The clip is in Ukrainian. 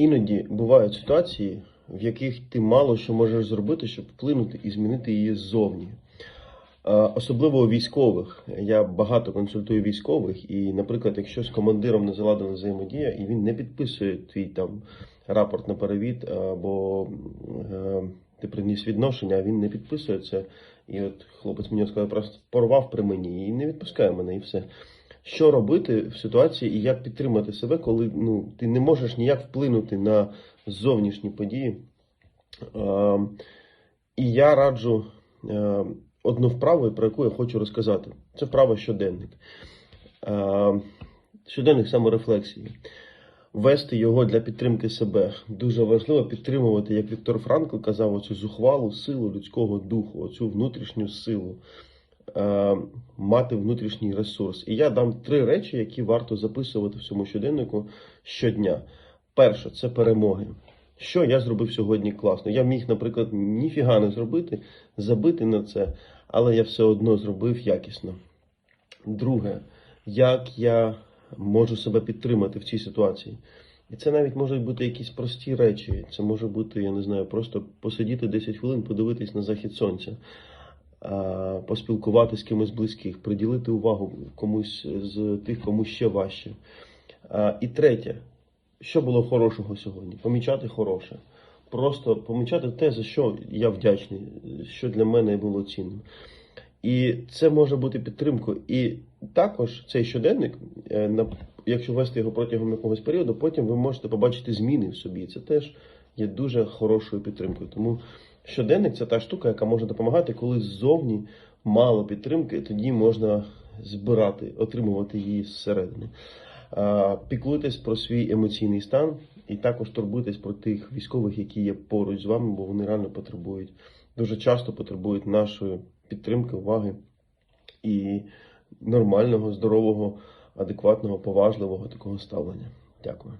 Іноді бувають ситуації, в яких ти мало що можеш зробити, щоб вплинути і змінити її ззовні. Особливо у військових. Я багато консультую військових, і, наприклад, якщо з командиром не заладена взаємодія, і він не підписує твій там рапорт на перевід, або е, ти приніс відношення, а він не підписує це. І от хлопець мені сказав, просто порвав при мені і не відпускає мене, і все. Що робити в ситуації і як підтримати себе, коли ну, ти не можеш ніяк вплинути на зовнішні події? Е, і я раджу е, одну вправу, про яку я хочу розказати. Це вправа щоденник. Е, щоденник саморефлексії. Вести його для підтримки себе. Дуже важливо підтримувати, як Віктор Франкл казав, оцю зухвалу силу людського духу, оцю внутрішню силу, мати внутрішній ресурс. І я дам три речі, які варто записувати в цьому щоденнику щодня. Перше це перемоги. Що я зробив сьогодні класно? Я міг, наприклад, ніфіга не зробити, забити на це, але я все одно зробив якісно. Друге, як я можу себе підтримати в цій ситуації. І це навіть можуть бути якісь прості речі. Це може бути, я не знаю, просто посидіти 10 хвилин, подивитись на захід сонця, поспілкуватися з кимось близьких, приділити увагу комусь з тих, кому ще важче. І третє, що було хорошого сьогодні? Помічати хороше. Просто помічати те, за що я вдячний, що для мене було цінним. І це може бути підтримкою. І також цей щоденник, е, якщо вести його протягом якогось періоду, потім ви можете побачити зміни в собі. Це теж є дуже хорошою підтримкою. Тому щоденник це та штука, яка може допомагати, коли ззовні мало підтримки, тоді можна збирати, отримувати її зсередини. Піклуйтесь про свій емоційний стан і також турбуйтесь про тих військових, які є поруч з вами, бо вони реально потребують, дуже часто потребують нашої підтримки, уваги і нормального, здорового, адекватного, поважливого такого ставлення. Дякую.